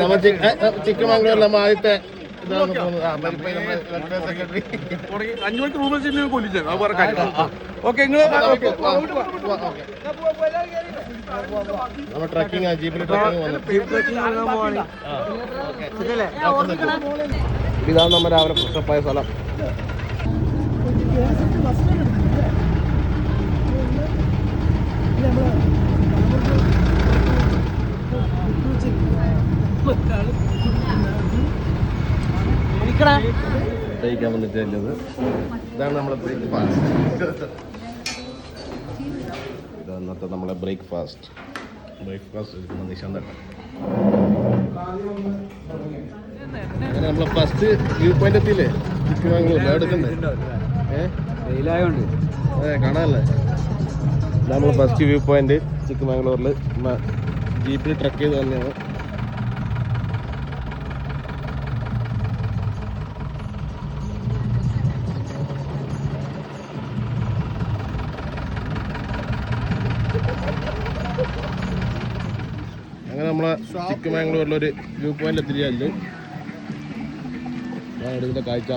നമ്മ ചിക്കമംഗളൂർ നമ്മ ആദ്യത്തെ കാര്യം നമ്മൾ ഇതാണ് നമ്മൾ രാവിലെ പ്രശ്നപ്പായ സ്ഥലം കഴിക്കാൻ വന്നിട്ടുള്ളത് ഇതാണ് നമ്മളെ ബ്രേക്ക്ഫാസ്റ്റ് ഇതാണ് ഇന്നത്തെ നമ്മളെ ബ്രേക്ക്ഫാസ്റ്റ് ബ്രേക്ക്ഫാസ്റ്റ് എടുക്കുന്ന നിശാന്തട്ടം അങ്ങനെ നമ്മളെ ഫസ്റ്റ് വ്യൂ പോയിന്റ് എത്തിയില്ലേ? ചിക്കമംഗളൂർ എടുക്കണ്ടേ? ഏഹ് അതെ കാണാനല്ലേ? നമ്മൾ ഫസ്റ്റ് വ്യൂ പോയിന്റ് ചിക്കമംഗളൂരിൽ ജീപ്പിൽ ട്രക്ക് ചെയ്ത് തന്നെയാണ് അങ്ങനെ നമ്മളെ ഒരു വ്യൂ പോയിന്റ് എത്തിരിക്കൽ ഞാൻ എടുക്കുന്ന കാഴ്ച.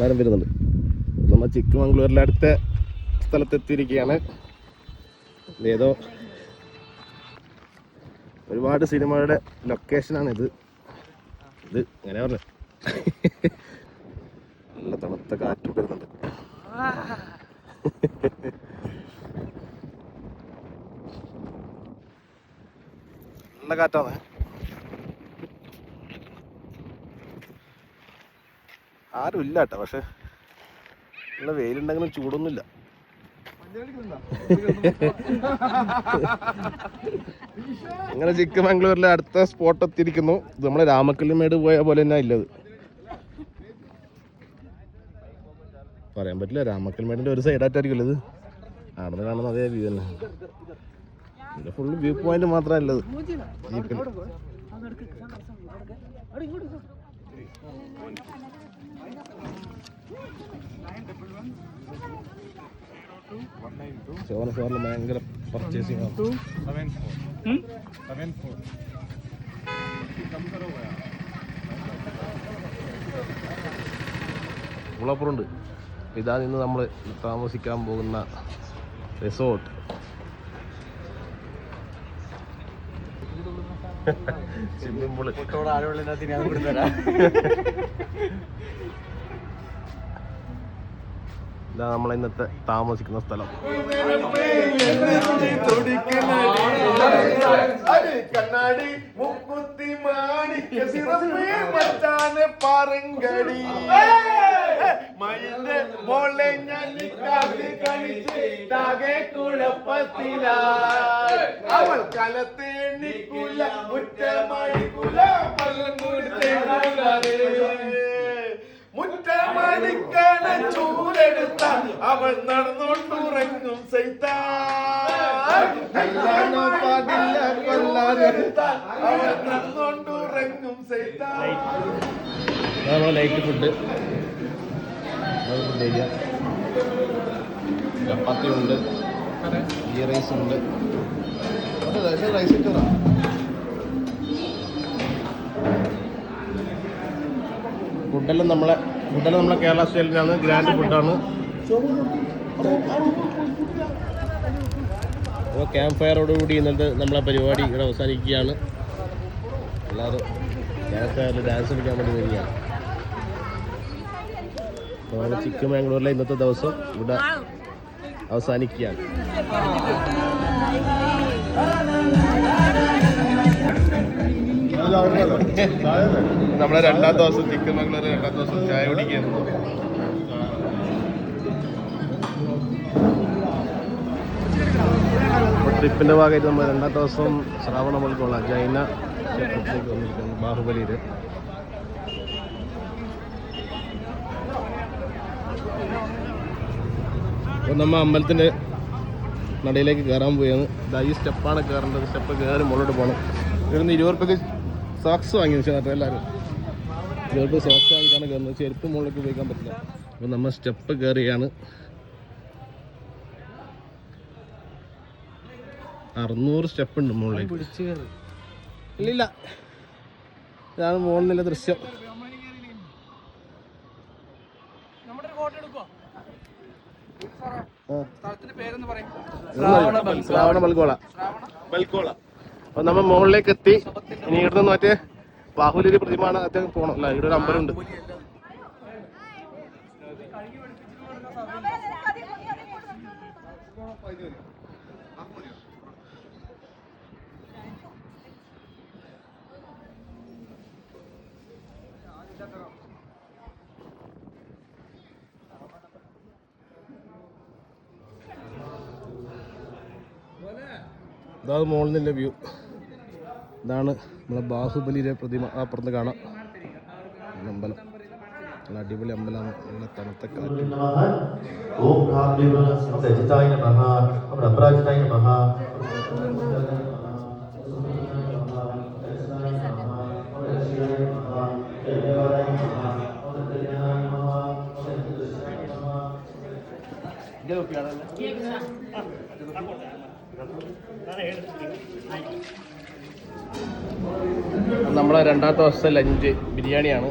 എല്ലാവരും വരുന്നുണ്ട്. നമ്മൾ ചിക്കമംഗ്ലൂരിലെ അടുത്ത സ്ഥലത്തെത്തിയിരിക്കുകയാണ്. ഏതോ ഒരുപാട് സിനിമയുടെ ലൊക്കേഷനാണ് ഇത് എങ്ങനെ പറഞ്ഞു? നല്ല തണുത്ത കാറ്റും വരുന്നുണ്ട്. നല്ല കാറ്റാണ്. ആരും ഇല്ല കേട്ടോ പക്ഷെ നല്ല വെയിലുണ്ടെങ്കിലും ചൂടൊന്നുമില്ല. അങ്ങനെ ചിക്കമംഗ്ലൂരിലെ അടുത്ത സ്പോട്ട് എത്തിയിരിക്കുന്നു. നമ്മളെ രാമക്കല്ലിമേട് പോയ പോലെ തന്നെ ഇല്ലത്. പറയാൻ പറ്റില്ല രാമക്കൽമേടിന്റെ ഒരു സൈഡായിട്ടായിരിക്കും ഇത്. ആടുന്ന് കാണുന്ന അതേ വ്യൂ തന്നെ. ഇത് ഫുള്ള് വ്യൂ പോയിന്റ് മാത്രല്ലത് ജീപ്പിൽ. സോന സാറിന് ഭയങ്കര പർച്ചേസിങ് ആണ് കുളപ്പുറമുണ്ട് ഇതാ നിന്ന് നമ്മൾ താമസിക്കാൻ പോകുന്ന റിസോർട്ട് swimming pool. ഇതാ നമ്മളെ ഇന്നത്തെ താമസിക്കുന്ന സ്ഥലം. കണ്ണാടി മുക്കുത്തി മാണിക്ക സിറപ്പേ മച്ചാനെ പറങ്കടി. മയിലിന്റെ മോളെ ഞാൻ നിക്കാതെ കളിച്ച് താകെ കുഴപ്പത്തില അവൾ കലത്തെ എണ്ണിക്കുല മുറ്റമണിക്കുല പല്ലം കൊടുത്തേ മുറ്റമണിക്കണ ചൂടെടുത്ത അവൾ നടന്നോണ്ടുറങ്ങും സൈത്താൻ കൊല്ലാതെടുത്ത അവൾ നടന്നോണ്ടുറങ്ങും സൈത്താ. Night food. കഴിക്കാം ചപ്പാത്തി ഉണ്ട്. ഗീ റൈസ് ഉണ്ട്. റൈസ് ഫുഡെല്ലാം നമ്മളെ ഫുഡെല്ലാം നമ്മളെ കേരള സ്റ്റൈലിനാണ് ഗ്രാൻഡ് ഫുഡാണ്. അപ്പോൾ ക്യാമ്പ് ഫയറോടുകൂടി ഇന്നത്തെ നമ്മളെ പരിപാടി ഇവിടെ അവസാനിക്കുകയാണ്. എല്ലാവരും ക്യാമ്പ് ഫയറിൽ ഡാൻസ് കളിക്കാൻ വേണ്ടി വരികയാണ്. അപ്പോൾ നമ്മൾ ചിക്കമംഗ്ലൂരിലെ ഇന്നത്തെ ദിവസം ഇവിടെ അവസാനിക്കുകയാണ്. നമ്മളെ രണ്ടാം ദിവസം ചിക്കൻ മംഗ്ലൂർ രണ്ടാം ദിവസം ചായ കുടിക്കുന്നു ട്രിപ്പിന്റെ ഭാഗമായിട്ട് നമ്മൾ രണ്ടാം ദിവസം ശ്രാവണമൽക്കുള്ള ജൈന ക്ഷേത്രത്തിലേക്ക് വന്നിരിക്കുന്നു ബാഹുബലിയിൽ അപ്പോൾ നമ്മൾ അമ്പലത്തിന്റെ നടയിലേക്ക് കയറാൻ പോയാണ്. ഇതാ ഈ സ്റ്റെപ്പാണ് കയറേണ്ടത് സ്റ്റെപ്പ് കയറി മുകളിലോട്ട് പോകണം ഇവിടുന്ന് ഇരുപത് റുപ്യക്ക് സോക്സ് വാങ്ങി വെച്ചാൽ എല്ലാവരും. ഇരുപത് റുപ്യ സോക്സ് വാങ്ങിയിട്ടാണ് കയറുന്നത് ചെരുപ്പ് മുകളിലേക്ക് ഉപയോഗിക്കാൻ പറ്റില്ല. അപ്പോൾ നമ്മൾ സ്റ്റെപ്പ് കയറിയാണ് അറുന്നൂറ് സ്റ്റെപ്പ് ഉണ്ട് മുകളിലേക്ക്. ഇല്ലില്ല. ഇതാണ് മുകളിലുള്ള ദൃശ്യം. ശ്രാവണ ബൽഗോള. അപ്പൊ നമ്മൾ മുകളിലേക്ക് എത്തി ഇനി ഇവിടുന്ന് മറ്റേ ബാഹുലി പ്രതിമാണ് അദ്ദേഹം പോകണം അല്ല? ഇവിടെ ഒരു അമ്പലമുണ്ട്. ഇതാണ് മുകളിൽ നിന്നുള്ള വ്യൂ ഇതാണ് നമ്മുടെ ബാഹുബലിയുടെ പ്രതിമ. ആ പുറത്ത് കാണാം. അമ്പലം. അടിപൊളി അമ്പലമാണ്. നല്ല തണുത്ത കാറ്റ്. नमः നമ്മളെ രണ്ടാമത്തെ ദിവസത്തെ ലഞ്ച് ബിരിയാണിയാണ്.